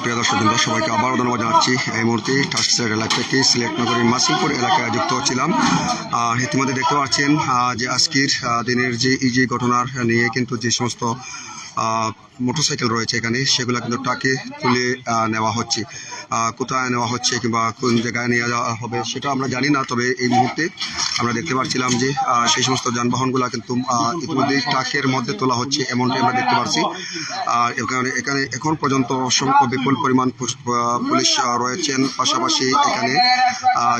প্রিয় দর্শক বৃন্দ, সবাইকে আবারও ধন্যবাদ জানাচ্ছি। এই মুহূর্তে টাস্টের এলাকা থেকে সিলেট নগরীর মাসিমপুর এলাকায় যুক্ত হচ্ছিলাম আর ইতিমধ্যে দেখতে পাচ্ছেন যে আজকের দিনের যে এই যে ঘটনার নিয়ে কিন্তু যে সমস্ত মোটরসাইকেল রয়েছে এখানে, সেগুলো কিন্তু ট্রাকে তুলে নেওয়া হচ্ছে। কোথায় নেওয়া হচ্ছে কিংবা কোন জায়গায় নিয়ে যাওয়া হবে সেটা আমরা জানি না, তবে এই মুহূর্তে আমরা দেখতে পাচ্ছিলাম যে সেই সমস্ত যানবাহনগুলো কিন্তু ইতিমধ্যেই ট্রাকের মধ্যে তোলা হচ্ছে এমনটি আমরা দেখতে পাচ্ছি আর এখানে এখানে এখন পর্যন্ত অসংখ্য বিপুল পরিমাণ পুলিশ রয়েছেন। পাশাপাশি এখানে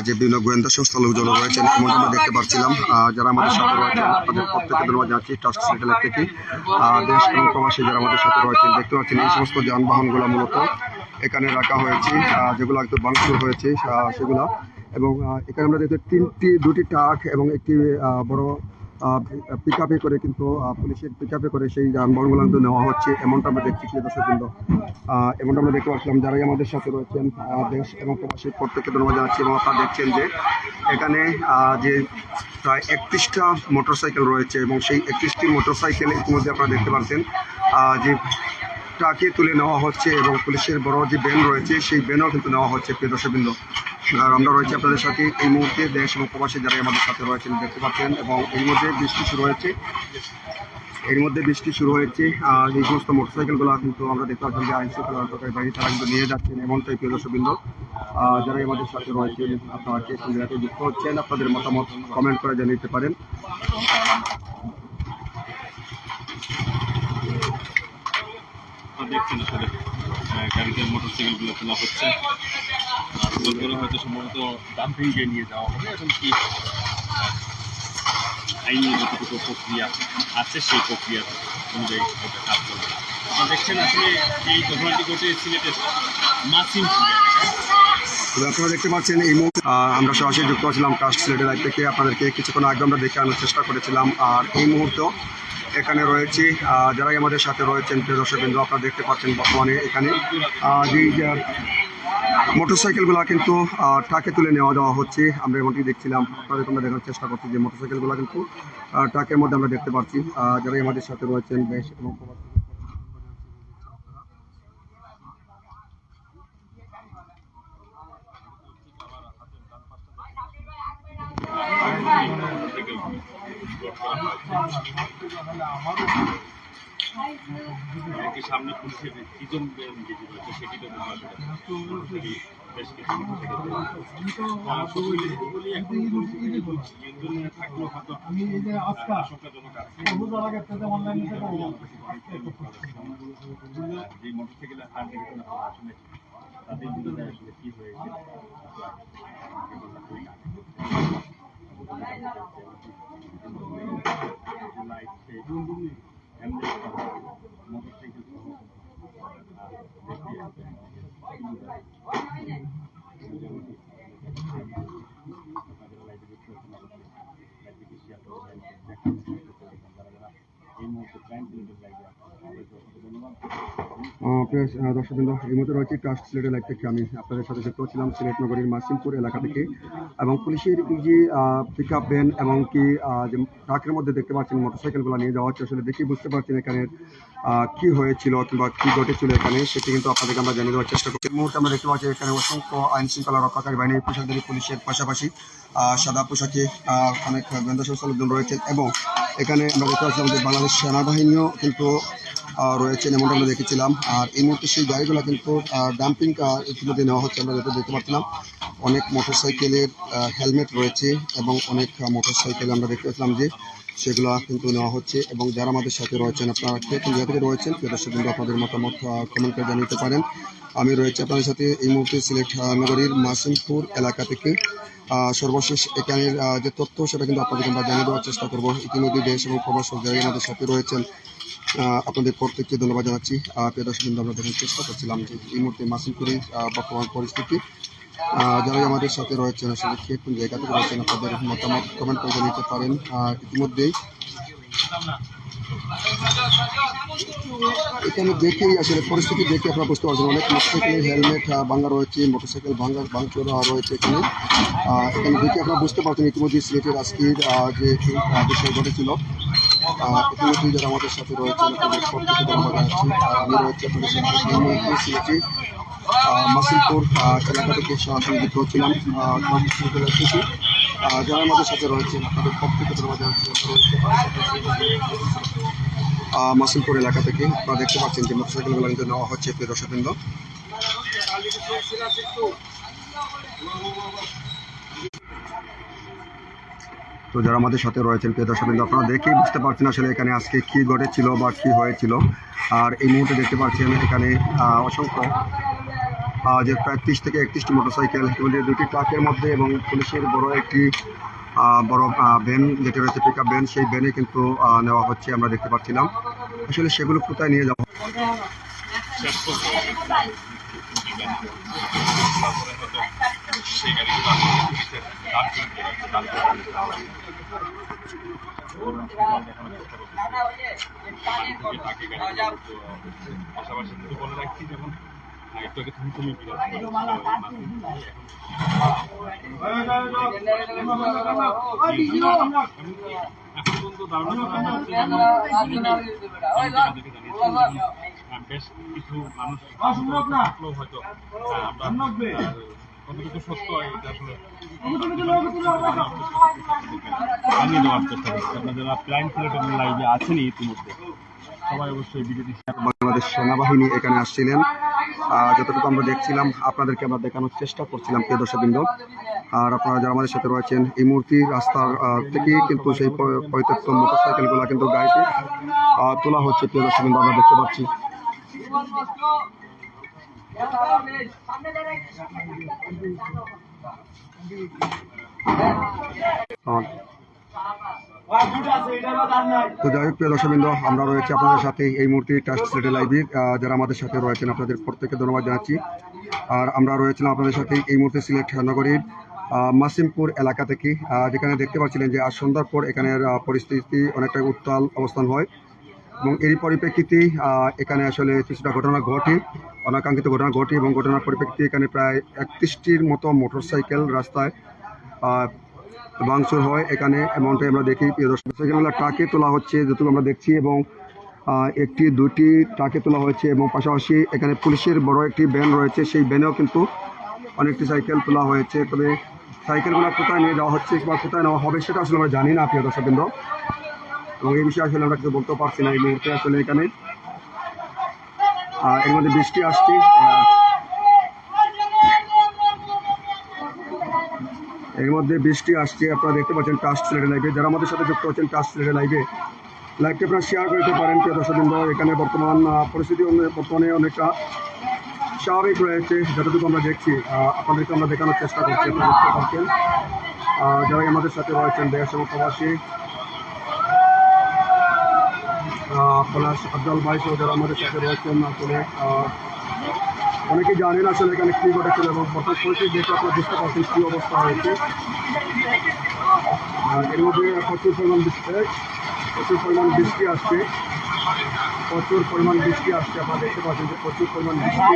যে বিভিন্ন গোয়েন্দা সংস্থা লোকজন রয়েছেন এমনটা আমরা দেখতে পাচ্ছিলাম যারা আমাদের সাথে রয়েছেন, তাদের প্রত্যেকে ধন্যবাদ জানাচ্ছি, ট্রাস্ট সেটেলাইট থেকে দেশ এবং প্রবাসী যারা আমাদের সাথে রয়েছেন, দেখতে পাচ্ছেন এই সমস্ত যানবাহনগুলো মূলত এখানে রাখা হয়েছে যেগুলো একটু ভাঙচুর হয়েছে সেগুলো এবং এখানে আমরা দেখতে তিনটি, দুটি ট্রাক এবং একটি বড় পিক আপে করে কিন্তু পুলিশের পিক আপে করে সেই যানবাহনগুলো কিন্তু নেওয়া হচ্ছে, এমনটা আমরা দেখছি, প্রিয় দর্শক বৃন্দ। এমনটা আমরা দেখতে পাচ্ছিলাম, যারাই আমাদের সাথে রয়েছেন দেশ এবং প্রবাসী প্রত্যেককে ধন্যবাদ জানাচ্ছি এবং আপনারা দেখছেন যে এখানে যে প্রায় একত্রিশটা মোটরসাইকেল রয়েছে এবং সেই একত্রিশটি মোটরসাইকেল ইতিমধ্যে আপনারা দেখতে পাচ্ছেন যে ট্রাকে তুলে নেওয়া হচ্ছে এবং পুলিশের বড় যে ব্যান রয়েছে, সেই ব্যানও কিন্তু নেওয়া হচ্ছে, প্রিয় দর্শকবৃন্দ। আর আমরা রয়েছি আপনাদের সাথে এই মুহূর্তে দেশ এবং প্রবাসী যারাই আমাদের সাথে রয়েছেন, দেখতে পাচ্ছেন এবং এর মধ্যে বৃষ্টি শুরু হয়েছে। এর মধ্যে বৃষ্টি শুরু হয়েছে, আর এই সমস্ত মোটরসাইকেলগুলো কিন্তু আমরা দেখতে পাচ্ছি যে আইন শৃঙ্খলা বাহিনী তারা কিন্তু নিয়ে যাচ্ছেন এমনটাই, প্রিয় দর্শকবৃন্দ। যারাই আমাদের সাথে রয়েছেন, আপনারা যুক্ত হচ্ছেন, আপনাদের মতামত কমেন্ট করে জানিয়ে দিতে পারেন। দেখছেন আসলে গাড়িতে মোটরসাইকেলগুলো তোলা হচ্ছে। আর হয়তো সম্ভবত ডাম্পিংয়ে নিয়ে যাওয়া হবে। এখন কি আইনি যতটুকু প্রক্রিয়া আছে, সেই প্রক্রিয়া অনুযায়ী হয়তো কাজ করবে। আপনারা দেখছেন আসলে এই ঘটনাটি ঘটে সিলেটের তবে আপনারা দেখতে পাচ্ছেন এই মুহূর্তে আমরা সরাসরি যুক্ত ছিলাম কাস্ট সিলেটের লাইভ থেকে আপনাদেরকে কিছুক্ষণ আগে আমরা দেখে আনার চেষ্টা করেছিলাম। আর এই মুহূর্তে এখানে রয়েছি। যারাই আমাদের সাথে রয়েছেন, প্রিয় দর্শকবৃন্দ, আপনারা দেখতে পাচ্ছেন বর্তমানে এখানে। যে মোটরসাইকেলগুলো কিন্তু ট্রাকে তুলে নেওয়া দেওয়া হচ্ছে। আমরা এমনটি দেখছিলাম, আপনাদের আমরা দেখার চেষ্টা করছি যে মোটরসাইকেলগুলো কিন্তু ট্রাকের মধ্যে আমরা দেখতে পাচ্ছি। যারাই আমাদের সাথে রয়েছেন, বেশ এবং সামনে পুলিশের চিতন যেটি রয়েছে সেটি বেশ কিছু নিয়ন্ত্রণে থাকলেও দেখে আসলে তাদের কি হয়েছে মোটরসাইকেল এই মুহূর্তে ক্রাইম পিরিয়ডের লাইভে আপনাদের ধন্যবাদ আহ, প্রিয় আহ, দর্শকবৃন্দ, এই মুহূর্তে রয়েছে ট্রাস্ট সিলেটের লাইভ থেকে আমি আপনাদের সাথে যুক্ত ছিলাম সিলেট নগরীর মাসিমপুর এলাকা থেকে। এবং পুলিশের যে পিক আপ ভ্যান এবং কি যে ট্রাকের মধ্যে দেখতে পাচ্ছেন মোটরসাইকেলগুলো নিয়ে যাওয়া হচ্ছে, আসলে দেখেই বুঝতে পারছেন এখানে কি হয়েছিল কিংবা কি ঘটেছিল এখানে, সেটি কিন্তু আপনাদেরকে আমরা জানিয়ে দেওয়ার চেষ্টা করছি। এই মুহূর্তে আমরা দেখতে পাচ্ছি এখানে অসংখ্য আইন শৃঙ্খলা রক্ষাকারী বাহিনীর পোশাকধারী পুলিশের পাশাপাশি সাদা পোশাকে অনেক গোয়েন্দা সংস্থা লোকজন রয়েছেন এবং এখানে আমরা দেখতে পাচ্ছিলাম যে বাংলাদেশ সেনাবাহিনীও কিন্তু রয়েছেন এমনটা আমরা দেখেছিলাম। আর এই মুহূর্তে সেই গাড়িগুলো কিন্তু ডাম্পিং ইতিমধ্যে নেওয়া হচ্ছে, আমরা যেটা দেখতে পাচ্ছিলাম অনেক মোটরসাইকেলের হেলমেট রয়েছে এবং অনেক মোটরসাইকেল আমরা দেখতে পাচ্ছিলাম যে সেগুলো কিন্তু নেওয়া হচ্ছে এবং যারা আমাদের সাথে রয়েছেন, আপনারা কে জায়গা থেকে রয়েছেন সে দর্শক কিন্তু আপনাদের মতামত কমেন্ট করে জানিয়ে পারেন। আমি রয়েছে আপনাদের সাথে এই মুহূর্তে সিলেট নগরীর মাসিমপুর এলাকা থেকে। সর্বশেষ এখানের যে তথ্য, সেটা কিন্তু আপনাদেরকে আমরা জানিয়ে দেওয়ার চেষ্টা করব। ইতিমধ্যে দেশ এবং প্রবাসক যারা আমাদের সাথে রয়েছেন আপনাদের প্রত্যেককে ধন্যবাদ জানাচ্ছি। প্রিয় দর্শক আমরা দেখার চেষ্টা করছিলাম যে এই মুহূর্তে মাসিমপুরের বর্তমান পরিস্থিতি যারা আমাদের সাথে রয়েছেন, আসলে কে কোন জায়গা থেকে রয়েছেন, আপনাদের মতামত কমেন্ট করে জানিয়ে পারেন। ইতিমধ্যেই এখানে দেখেই আসলে পরিস্থিতি দেখে আপনারা বুঝতে পারছেন, অনেক মোটরসাইকেলের হেলমেট ভাঙা রয়েছে মোটরসাইকেল ভাঙা ভাঙচুর রয়েছে এখানে। এখানে দেখে আপনারা বুঝতে পারছেন ইতিমধ্যে সিলেটের আজকের যে বিষয় ঘটেছিল আমাদের সাথে রয়েছেন আমি মাসিমপুর এলাকা থেকে যারা আমাদের সাথে রয়েছেন আপনাদের মাসিমপুর এলাকা থেকে আপনারা দেখতে পাচ্ছেন যে মোটরসাইকেলগুলো কিন্তু নেওয়া হচ্ছে প্রিয় দর্শকবৃন্দ। তো যারা আমাদের সাথে রয়েছেন প্রিয় দর্শকবৃন্দ আপনারা দেখেই বুঝতে পারছেন আসলে এখানে আজকে কী ঘটেছিল বা কী হয়েছিল। আর এই মুহূর্তে দেখতে পাচ্ছেন এখানে অসংখ্য যে প্রায় ত্রিশ থেকে একত্রিশটি মোটরসাইকেল দুটি ট্রাকের মধ্যে এবং পুলিশের বড় একটি বড় ভ্যান যেটা রয়েছে পিক আপ ভ্যান, সেই ভ্যানে কিন্তু নেওয়া হচ্ছে, আমরা দেখতে পাচ্ছিলাম। আসলে সেগুলো কোথায় নিয়ে যাওয়া সেই পাশাপাশি কিন্তু বলে রাখছি যখন তুমি তুমি বেশ কিছু মানুষ হয়তো আমরা বাংলাদেশ সেনাবাহিনী এখানে আসছিলেন। যতটুকু আমরা দেখছিলাম, আপনাদেরকে আমরা দেখানোর চেষ্টা করছিলাম, প্রিয় দর্শকবৃন্দ। আর আপনারা যারা আমাদের সাথে রয়েছেন, এই মূর্তি রাস্তার থেকে কিন্তু সেই পরিত্যক্ত মোটরসাইকেলগুলো কিন্তু গাড়িতে তোলা হচ্ছে, প্রিয় দর্শকবৃন্দ, আমরা দেখতে পাচ্ছি। তো যাই হোক, প্রিয় দর্শকবৃন্দ, আমরা রয়েছে আপনাদের সাথে এই মুহূর্তে ট্রাস্ট সিলেটে লাইভে যারা আমাদের সাথে রয়েছেন, আপনাদের প্রত্যেককে ধন্যবাদ জানাচ্ছি। আর আমরা রয়েছিলাম আপনাদের সাথে এই মুহূর্তে সিলেট নগরীর মাসিমপুর এলাকা থেকে যেখানে দেখতে পাচ্ছিলেন যে আজ সন্ধ্যার পর এখানের পরিস্থিতি অনেকটা উত্তাল অবস্থান হয়। এবং এরই পরিপ্রেক্ষিতে এখানে আসলে কিছুটা ঘটনা ঘটে, অনাকাঙ্ক্ষিত ঘটনা ঘটে এবং ঘটনার পরিপ্রেক্ষিতে এখানে প্রায় একত্রিশটির মতো মোটরসাইকেল রাস্তায় ভাঙচুর হয় এখানে। এমনটাই আমরা দেখি সেখানে ট্রাকে তোলা হচ্ছে যতটুকু আমরা দেখছি এবং একটি, দুটি ট্রাকে তোলা হয়েছে এবং পাশাপাশি এখানে পুলিশের বড় একটি ভ্যান রয়েছে, সেই ভ্যানেও কিন্তু অনেকটি সাইকেল তোলা হয়েছে। তবে সাইকেলগুলো কোথায় নিয়ে যাওয়া হচ্ছে বা কোথায় নেওয়া হবে সেটা আসলে আমরা জানি না, প্রিয় দর্শকবৃন্দ। এবং এই বিষয়ে আসলে আমরা কিছু বলতে পারছি না এই মুহূর্তে আসলে এখানে। আহ, এর মধ্যে বৃষ্টি আসছে এর মধ্যে বৃষ্টি আসছে আপনারা দেখতে পাচ্ছেন টাস্ট সিলেটের লাইভে যারা আমাদের সাথে যুক্ত হচ্ছেন টাস্ট সিলেটের লাইভে লাইভটি আপনারা শেয়ার করতে পারেন প্রিয় দর্শকবৃন্দ এখানে বর্তমান পরিস্থিতি বর্তমানে অনেকটা স্বাভাবিক রয়েছে। যতটুকু আমরা দেখছি আপনাদেরকে আমরা দেখানোর চেষ্টা করছি আপনারা দেখতে পাচ্ছেন। যারা আমাদের সাথে রয়েছেন দেশ এবং প্রবাসী পলাশ আফজাল ভাই সহ যারা আমাদের সাথে রয়েছেন আসলে আহ, অনেকেই জানেন আসলে এখানে কী ঘটেছিল এবং বর্তমান পরিস্থিতি দেখে আপনারা বুঝতে পারছেন কী অবস্থা হয়েছে। এর মধ্যে প্রচুর পরিমাণ বৃষ্টি প্রচুর পরিমাণ বৃষ্টি আসছে। প্রচুর পরিমাণ বৃষ্টি আসছে আপনারা দেখতে পাচ্ছেন যে প্রচুর পরিমাণ বৃষ্টি।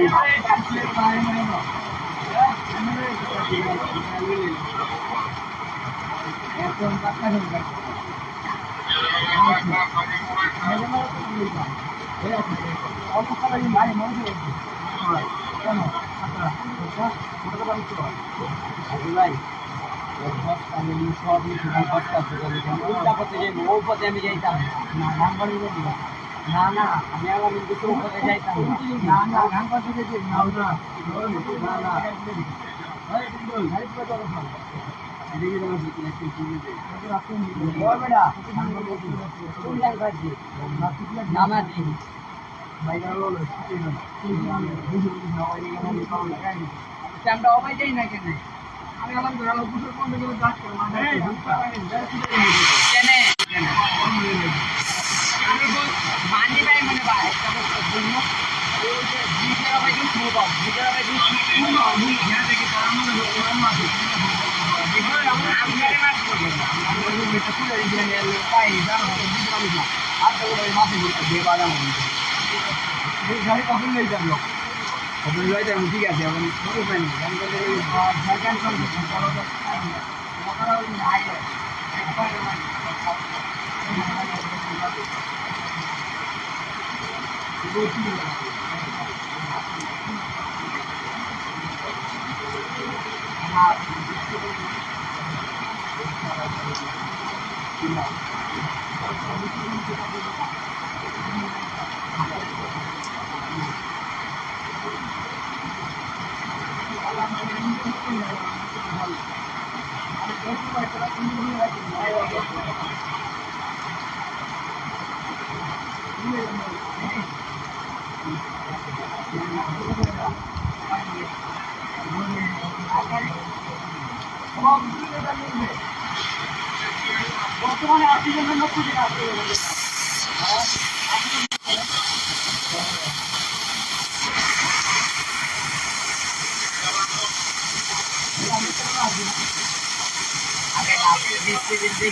আমি যাইতাম না দিলাম না না আমি আবার কিছু উপরে যাইতাম না না করতে যেতে না না না না আমরা অবাই যাই কেন আমি আলাম ধরে আলো দুশো পনেরো কিলো চাষ করলাম কেন কেন মানি ভাই একটা বস্তু জন্য বিজের ভাই কিন্তু কিন্তু ঠিক আছে এখন খুব পাই Kita.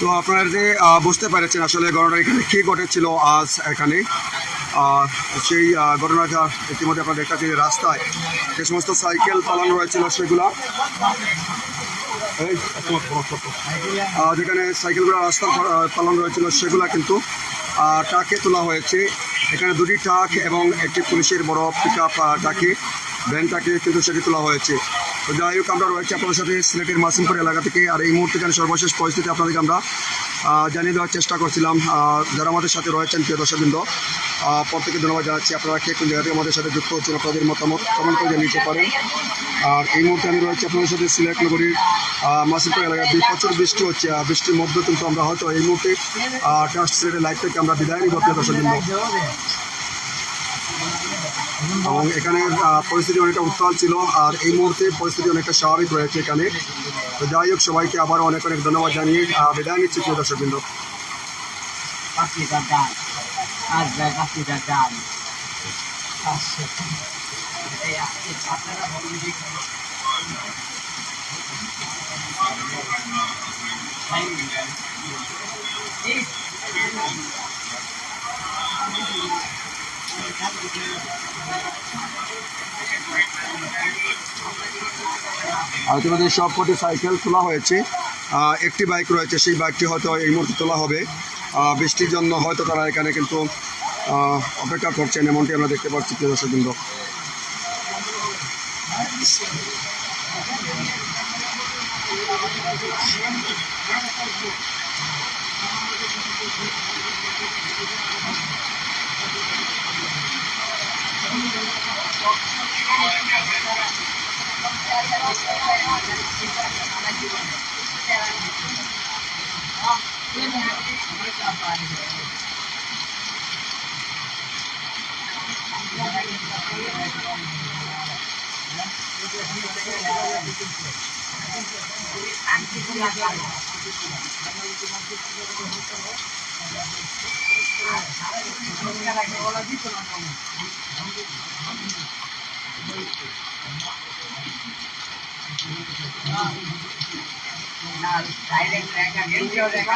তো আপনারা যে বুঝতে পেরেছেন আসলে ঘটনা এখানে কী ঘটেছিল আজ এখানে। সেই ঘটনাটা ইতিমধ্যে আপনারা দেখতে রাস্তায় যে সমস্ত সাইকেল চালানো হয়েছিল সেগুলা যেখানে সাইকেলগুলো রাস্তা পালন রয়েছিল, সেগুলো কিন্তু ট্রাকে তোলা হয়েছে। এখানে দুটি ট্রাক এবং একটি পুলিশের বড় পিক আপ ট্রাকে ভ্যানটাকে কিন্তু সেটি তোলা হয়েছে। তো যাই হোক, আমরা রয়েছে আপনাদের সাথে সিলেটের মাসিমপুর এলাকা থেকে। আর এই মুহূর্তে এখানে সর্বশেষ পরিস্থিতি আপনাদেরকে আমরা জানিয়ে দেওয়ার চেষ্টা করছিলাম। যারা আমাদের সাথে রয়েছেন, প্রিয় দর্শকবৃন্দ প্রত্যেকে ধন্যবাদ জানাচ্ছি। আপনারা কে কোন জায়গা থেকে আমাদের সাথে যুক্ত হচ্ছেন, আপনাদের মতামত কমেন্ট করে জানিয়ে পারেন। আর এই মুহূর্তে আমি রয়েছি আপনাদের সাথে সিলেট নগরীর আহ, মাসিমপুর এলাকায় প্রচুর বৃষ্টি হচ্ছে আর বৃষ্টির মধ্যে কিন্তু আমরা হয়তো এই মুহূর্তে ট্রাস্ট সিলেটের লাইফ থেকে আমরা বিদায় নিব দর্শকবৃন্দ এবং এখানে পরিস্থিতি অনেকটা উত্তাল ছিল আর এই মুহূর্তে পরিস্থিতি অনেকটা স্বাভাবিক রয়েছে এখানে। তো যাই হোক সবাইকে আবার অনেক অনেক ধন্যবাদ জানিয়ে বিদায় নিচ্ছি প্রিয় দর্শকবৃন্দ আর ইতিমধ্যে সব কটি সাইকেল তোলা হয়েছে। একটি বাইক রয়েছে, সেই বাইকটি হয়তো এই মুহূর্তে তোলা হবে। বৃষ্টির জন্য হয়তো তারা এখানে কিন্তু অপেক্ষা করছেন, এমনটি আমরা দেখতে পাচ্ছি, প্রিয় দর্শকবৃন্দ। ডাইরেক্ট দেখা গেছে দেখা